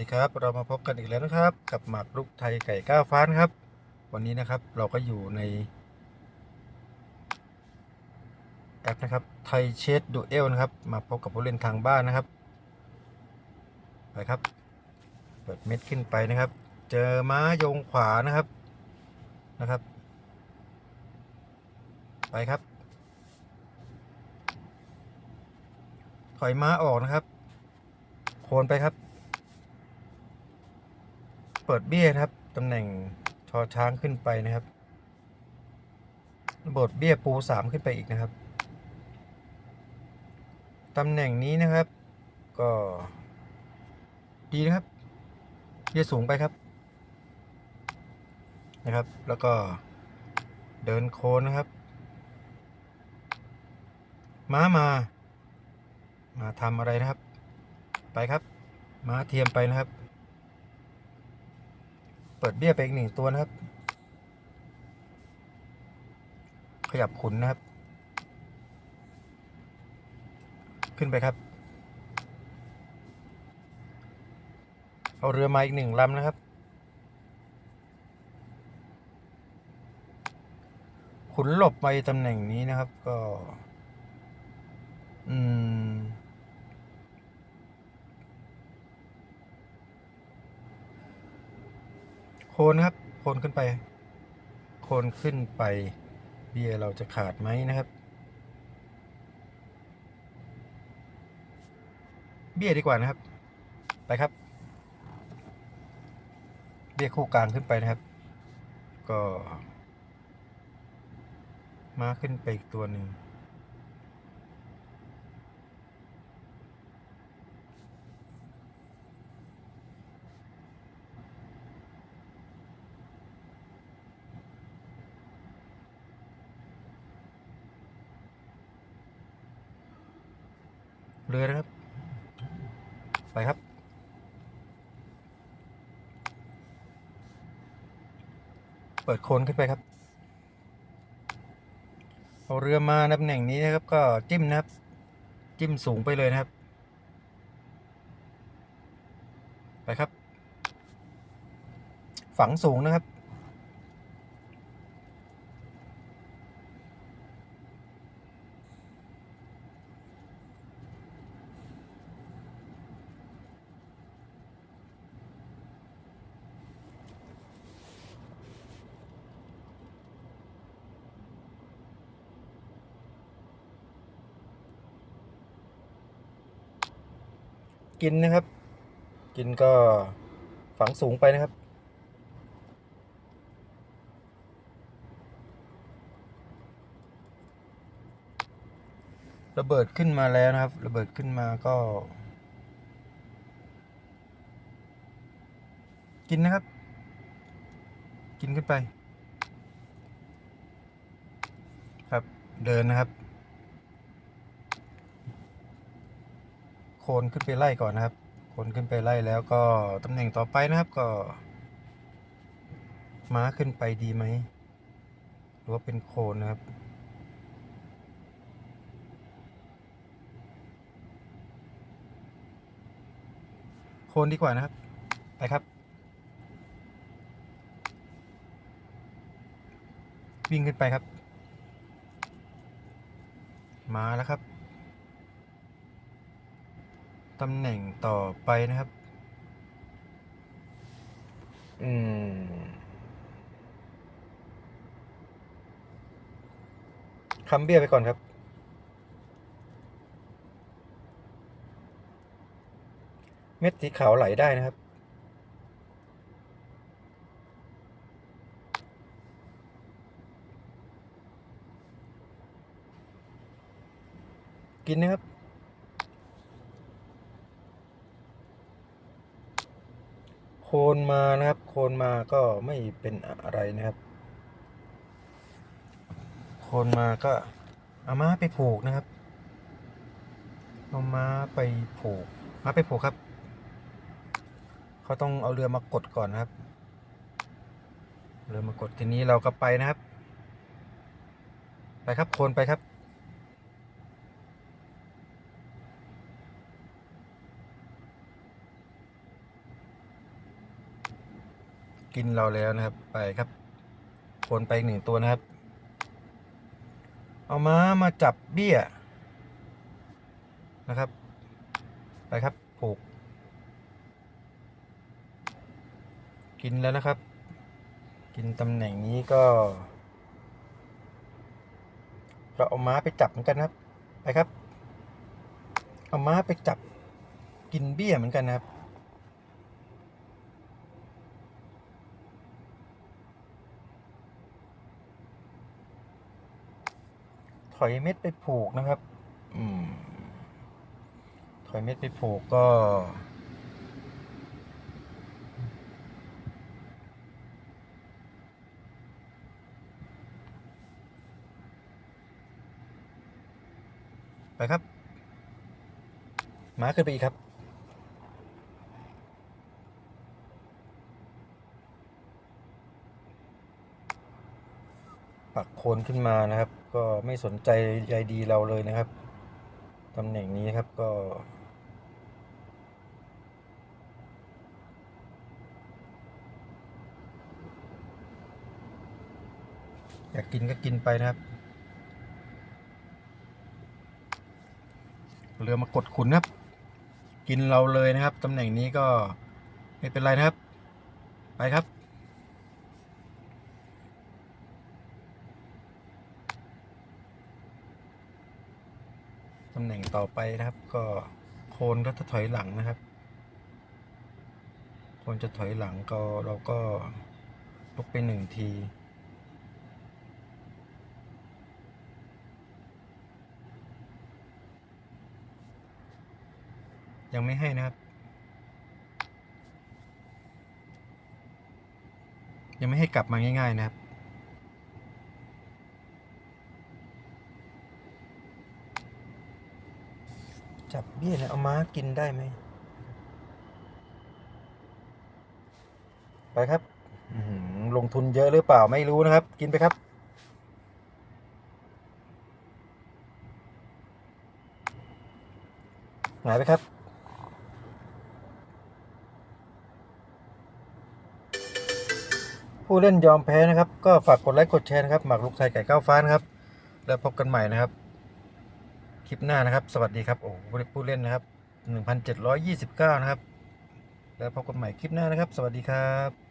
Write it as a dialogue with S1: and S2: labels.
S1: ดีครับ เรามาพบกันอีกแล้วนะครับ กับหมากรุกไทยไก่ก้าวฟ้านครับ วันนี้นะครับเราก็อยู่ในแอปนะครับไทยเชดดูเอลนะครับ มาพบกับผู้เล่นทางบ้านนะครับไปครับ เปิดเม็ดขึ้นไปนะครับ เจอม้ายงขวานะครับนะครับ ไปครับ ถอยม้าออกนะครับโคนไปครับ เปิดเบี้ยครับตำแหน่งชอช้างขึ้นไปนะครับระบบเบี้ยปูสามขึ้นไปอีกนะครับตำแหน่งนี้นะครับ ก็ดีนะครับ เบี้ยสูงไปครับ นะครับ แล้วก็เดินโคนนะครับ ม้ามา มาทำอะไรนะครับ ไปครับ ม้าเทียมไปนะครับ เปิดเบี้ยไปอีกหนึ่งตัวนะครับ ขยับขุนนะครับ ขึ้นไปครับ เอาเรือมาอีกหนึ่งลำนะครับ ขุนหลบไปตำแหน่งนี้นะครับ ก็ อืม คนครับ โคนขึ้นไป โคนขึ้นไป เบียร์เราจะขาดไหมนะครับ เบี้ยดีกว่านะครับ ไปครับ เบี้ยคู่กลางขึ้นไปนะครับ ก็ มาขึ้นไปอีกตัวหนึ่ง เรือนะครับ ไปครับ เปิดโคนขึ้นไปครับเอาเรือมาตำแหน่งนี้นะครับ ก็จิ้มนะครับ จิ้มสูงไปเลยนะครับ ไปครับ ฝังสูงนะครับ กินนะครับ กินก็ฝังสูงไปนะครับ ระเบิดขึ้นมาแล้วนะครับ ระเบิดขึ้นมาก็ กินนะครับ กินขึ้นไป ครับเดินนะครับ คนขึ้นไปไล่ก่อนนะครับโคนขึ้นไปไล่แล้วก็ตำแหน่งต่อไปนะครับก็ ม้าขึ้นไปดีไหมหรือว่าเป็นโคนนะครับโคนดีกว่านะครับ ไปครับ วิ่งขึ้นไปครับ มาแล้วครับ ตำแหน่งต่อไปนะครับ อืม คำเบี้ยไปก่อนครับ เม็ดสีขาวไหลได้นะครับกินนะครับ โคนมานะครับ โคนมาก็ไม่เป็นอะไรนะครับ โคนมาก็เอาม้าไปผูกนะครับเอาม้าไปผูกม้าไปผูกครับ เขาต้องเอาเรือมากดก่อนนะครับ เรือมากดทีนี้เราก็ไปนะครับ ไปครับโคนไปครับ กินเราแล้วนะครับ ไปครับโคนไปหนึ่งตัวนะครับ เอาม้ามาจับเบี้ยนะครับ ไปครับผูก กินแล้วนะครับ กินตำแหน่งนี้ก็ เราเอาม้าไปจับเหมือนกันครับ ไปครับ เอาม้าไปจับกินเบี้ยเหมือนกันนะครับ ถอยเม็ดไปผูกนะครับ อืม ถอยเม็ดไปผูกก็ไปครับหมาขึ้นไปอีกครับ ปักโคนขึ้นมานะครับ ก็ไม่สนใจใยดีเราเลยนะครับตำแหน่งนี้ครับก็อยากกินก็กินไปนะครับ เรือมากดขุนครับ กินเราเลยนะครับตำแหน่งนี้ก็ไม่เป็นไรนะครับ ไปครับำแหน่งต่อไปนะครับ ก็โคนก็จะถอยหลังนะครับ โคนจะถอยหลังก็เราก็ลุกไปหนึ่งทียังไม่ให้นะครับ ยังไม่ให้กลับมาง่าย ๆ นะครับ จับเบี้ยเนี่ยเอาม้ากินได้ไหม ไปครับลงทุนเยอะหรือเปล่าไม่รู้นะครับ กินไปครับ หายไปครับ ผู้เล่นยอมแพ้นะครับ ก็ฝากกดไลค์กดแชร์นะครับ หมากลูกไทยไก่ก้าวฟ้านะครับ แล้วพบกันใหม่นะครับ คลิปหน้านะครับ สวัสดีครับโอ้โหผู้เล่นนะครับ 1,729 นะครับ แล้วพบกันใหม่คลิปหน้านะครับ สวัสดีครับ